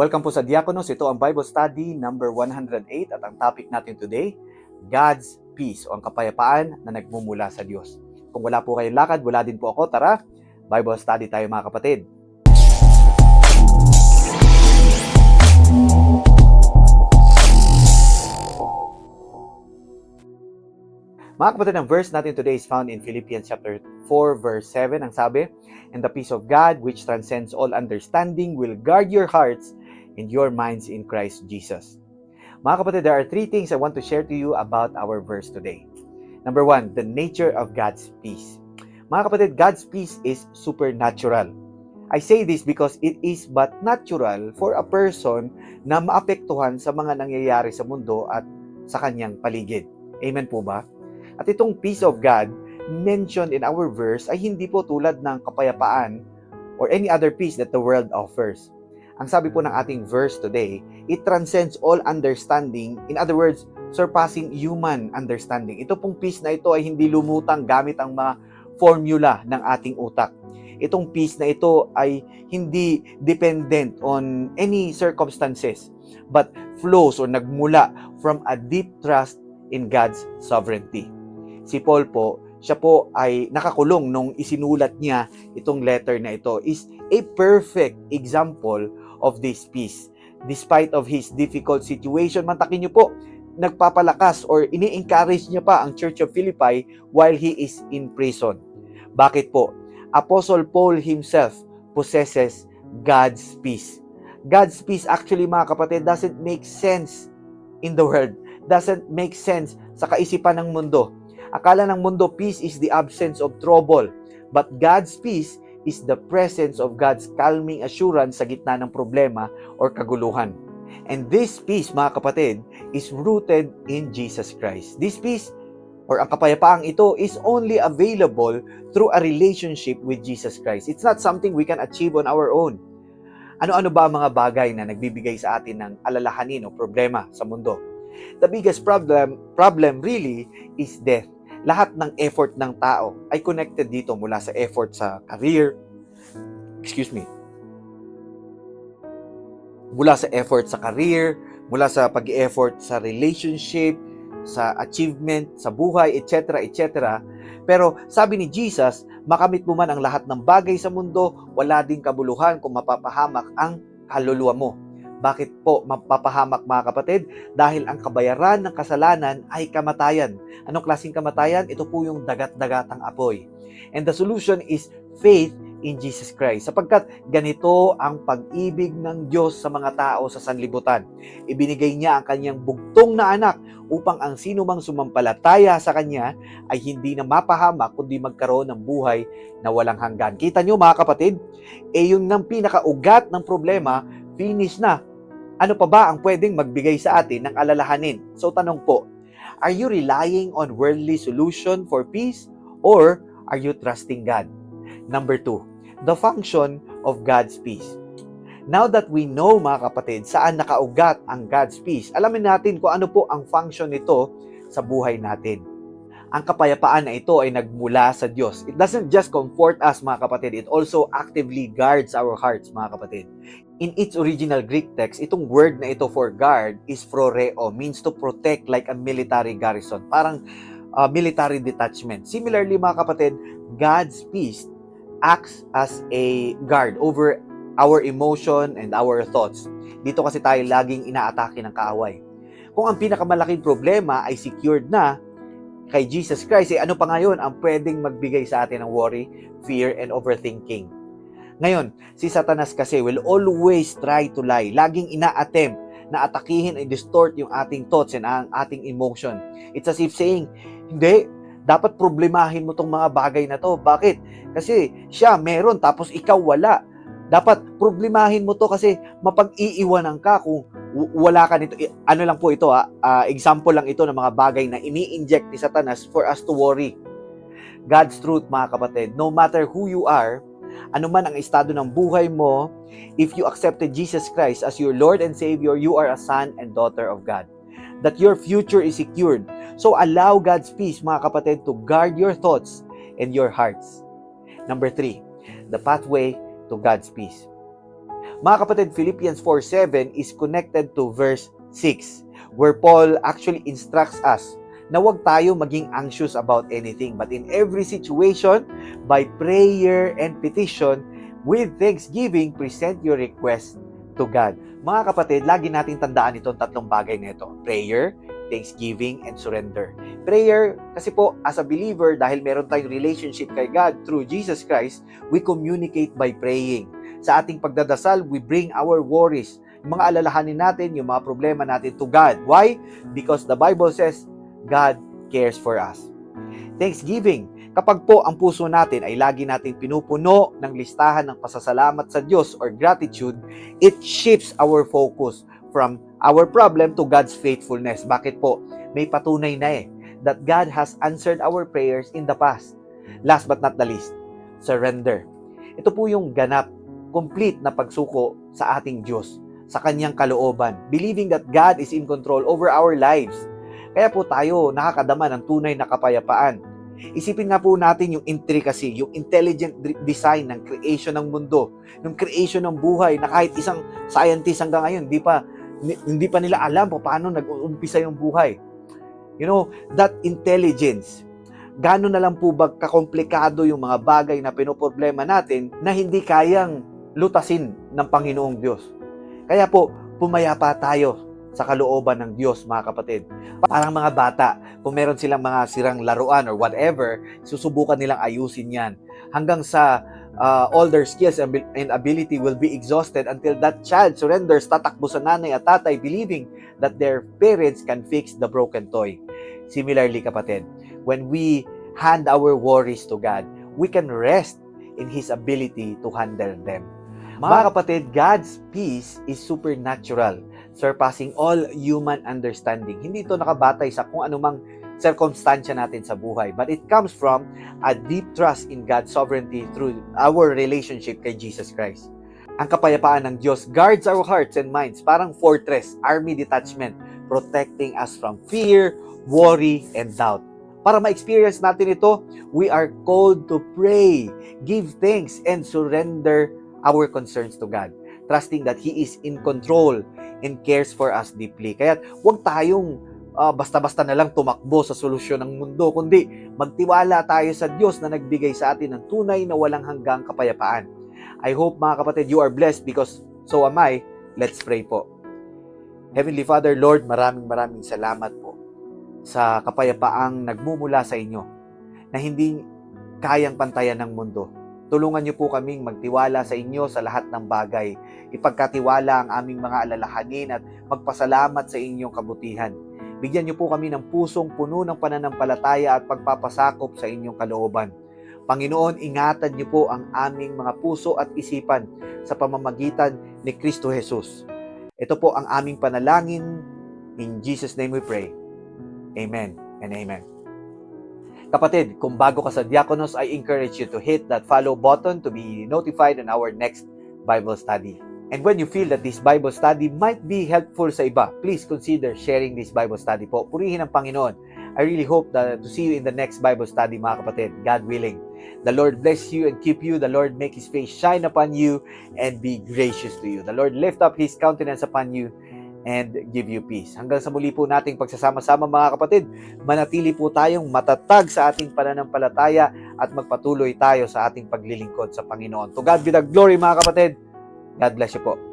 Welcome po sa Diakonos. Ito ang Bible Study number 108 at ang topic natin today, God's Peace o ang kapayapaan na nagmumula sa Diyos. Kung wala po kayong lakad, wala din po ako. Tara, Bible Study tayo mga kapatid. Mga kapatid, ang verse natin today is found in Philippians chapter 4 verse 7. Ang sabi, And the peace of God, which transcends all understanding, will guard your hearts and your minds in Christ Jesus. Mga kapatid, there are three things I want to share to you about our verse today. Number one, the nature of God's peace. Mga kapatid, God's peace is supernatural. I say this because it is but natural for a person na maapektuhan sa mga nangyayari sa mundo at sa kanyang paligid. Amen po ba? At itong peace of God mentioned in our verse ay hindi po tulad ng kapayapaan or any other peace that the world offers. Ang sabi po ng ating verse today, it transcends all understanding. In other words, surpassing human understanding. Ito pong peace na ito ay hindi lumutang gamit ang mga formula ng ating utak. Itong peace na ito ay hindi dependent on any circumstances but flows or nagmula from a deep trust in God's sovereignty. Si Paul po, siya po ay nakakulong nung isinulat niya itong letter na ito is a perfect example of this peace. Despite of his difficult situation, mantakin niyo po, nagpapalakas or ini-encourage niya pa ang Church of Philippi while he is in prison. Bakit po? Apostle Paul himself possesses God's peace. God's peace actually mga kapatid doesn't make sense in the world. Doesn't make sense sa kaisipan ng mundo. Akala ng mundo peace is the absence of trouble. But God's peace is the presence of God's calming assurance sa gitna ng problema or kaguluhan. And this peace, mga kapatid, is rooted in Jesus Christ. This peace or ang kapayapaang ito is only available through a relationship with Jesus Christ. It's not something we can achieve on our own. Ano-ano ba ang mga bagay na nagbibigay sa atin ng alalahanin o problema sa mundo? The biggest problem problem really is death. Lahat ng effort ng tao ay connected dito mula sa effort sa career, excuse me, mula sa effort sa career, mula sa pag-effort sa relationship, sa achievement, sa buhay, etc., etc. Pero sabi ni Jesus, makamit mo man ang lahat ng bagay sa mundo, wala ding kabuluhan kung mapapahamak ang kaluluwa mo. Bakit po mapapahamak mga kapatid? Dahil ang kabayaran ng kasalanan ay kamatayan. Anong klaseng kamatayan? Ito po yung dagat-dagatang apoy. And the solution is faith in Jesus Christ. Sapagkat ganito ang pag-ibig ng Diyos sa mga tao sa sanlibutan. Ibinigay niya ang kanyang bugtong na anak upang ang sino mang sumampalataya sa kanya ay hindi na mapahamak kundi magkaroon ng buhay na walang hanggan. Kita niyo mga kapatid, eh yung ng pinakaugat ng problema, finish na. Ano pa ba ang pwedeng magbigay sa atin ng alalahanin? So tanong po, are you relying on worldly solution for peace or are you trusting God? Number two, the function of God's peace. Now that we know mga kapatid saan nakaugat ang God's peace, alamin natin kung ano po ang function nito sa buhay natin. Ang kapayapaan na ito ay nagmula sa Diyos. It doesn't just comfort us mga kapatid, it also actively guards our hearts mga kapatid. In its original Greek text, itong word na ito for guard is proreo, means to protect like a military garrison. Parang uh, military detachment. Similarly mga kapatid, God's peace acts as a guard over our emotion and our thoughts. Dito kasi tayo laging inaatake ng kaaway. Kung ang pinakamalaking problema ay secured na kay Jesus Christ, eh ano pa ngayon ang pwedeng magbigay sa atin ng worry, fear, and overthinking? Ngayon, si Satanas kasi will always try to lie. Laging ina-attempt na atakihin and distort yung ating thoughts and ang ating emotion. It's as if saying, hindi, dapat problemahin mo tong mga bagay na to. Bakit? Kasi siya meron tapos ikaw wala. Dapat problemahin mo to kasi mapag-iiwanan ka kung wala ka nito. Ano lang po ito ah, example lang ito ng mga bagay na ini-inject ni Satanas for us to worry. God's truth mga kapatid, no matter who you are, ano man ang estado ng buhay mo, if you accepted Jesus Christ as your Lord and Savior, you are a son and daughter of God. That your future is secured. So allow God's peace, mga kapatid, to guard your thoughts and your hearts. Number three, the pathway to God's peace. Mga kapatid, Philippians 4.7 is connected to verse 6 where Paul actually instructs us na huwag tayo maging anxious about anything but in every situation, by prayer and petition, with thanksgiving, present your request to God. Mga kapatid, lagi nating tandaan itong tatlong bagay na ito. Prayer, thanksgiving, and surrender. Prayer, kasi po, as a believer, dahil meron tayong relationship kay God through Jesus Christ, we communicate by praying. Sa ating pagdadasal, we bring our worries, yung mga alalahanin natin, yung mga problema natin to God. Why? Because the Bible says, God cares for us. Thanksgiving. Kapag po ang puso natin ay lagi nating pinupuno ng listahan ng pasasalamat sa Diyos or gratitude, it shifts our focus from our problem to God's faithfulness. Bakit po? May patunay na eh that God has answered our prayers in the past. Last but not the least, surrender. Ito po yung ganap, complete na pagsuko sa ating Diyos, sa kanyang kalooban, believing that God is in control over our lives. Kaya po tayo nakakadama ng tunay na kapayapaan. Isipin nga po natin yung intricacy, yung intelligent design ng creation ng mundo, ng creation ng buhay na kahit isang scientist hanggang ngayon, hindi pa hindi pa nila alam kung paano nag-uumpisa yung buhay. You know, that intelligence, gaano na lang po ba kakomplikado yung mga bagay na pinoproblema natin na hindi kayang lutasin ng Panginoong Diyos. Kaya po, pumayapa tayo sa kalooban ng Diyos, mga kapatid. Parang mga bata, kung meron silang mga sirang laruan or whatever, susubukan nilang ayusin yan. Hanggang sa uh, all their skills and abil- and ability will be exhausted until that child surrenders, tatakbo sa nanay at tatay, believing that their parents can fix the broken toy. Similarly, kapatid, when we hand our worries to God, we can rest in His ability to handle them. Mga kapatid, God's peace is supernatural, surpassing all human understanding. Hindi ito nakabatay sa kung anumang circumstansya natin sa buhay, but it comes from a deep trust in God's sovereignty through our relationship kay Jesus Christ. Ang kapayapaan ng Diyos guards our hearts and minds, parang fortress, army detachment, protecting us from fear, worry, and doubt. Para ma-experience natin ito, we are called to pray, give thanks, and surrender our concerns to God, trusting that He is in control and cares for us deeply. Kaya huwag tayong ah, basta-basta na lang tumakbo sa solusyon ng mundo, kundi magtiwala tayo sa Diyos na nagbigay sa atin ng tunay na walang hanggang kapayapaan. I hope mga kapatid, you are blessed because so am I. Let's pray po. Heavenly Father, Lord, maraming maraming salamat po sa kapayapaang nagmumula sa inyo na hindi kayang pantayan ng mundo. Tulungan niyo po kaming magtiwala sa inyo sa lahat ng bagay. Ipagkatiwala ang aming mga alalahanin at magpasalamat sa inyong kabutihan. Bigyan niyo po kami ng pusong puno ng pananampalataya at pagpapasakop sa inyong kalooban. Panginoon, ingatan niyo po ang aming mga puso at isipan sa pamamagitan ni Kristo Jesus. Ito po ang aming panalangin. In Jesus' name we pray. Amen and amen. Kapatid, kung bago ka sa Diakonos, I encourage you to hit that follow button to be notified on our next Bible study. And when you feel that this Bible study might be helpful sa iba, please consider sharing this Bible study po. Purihin ang Panginoon. I really hope that to see you in the next Bible study, mga kapatid, God willing. The Lord bless you and keep you. The Lord make His face shine upon you and be gracious to you. The Lord lift up His countenance upon you and give you peace. Hanggang sa muli po nating pagsasama-sama mga kapatid, manatili po tayong matatag sa ating pananampalataya at magpatuloy tayo sa ating paglilingkod sa Panginoon. To God be the glory mga kapatid. God bless you po.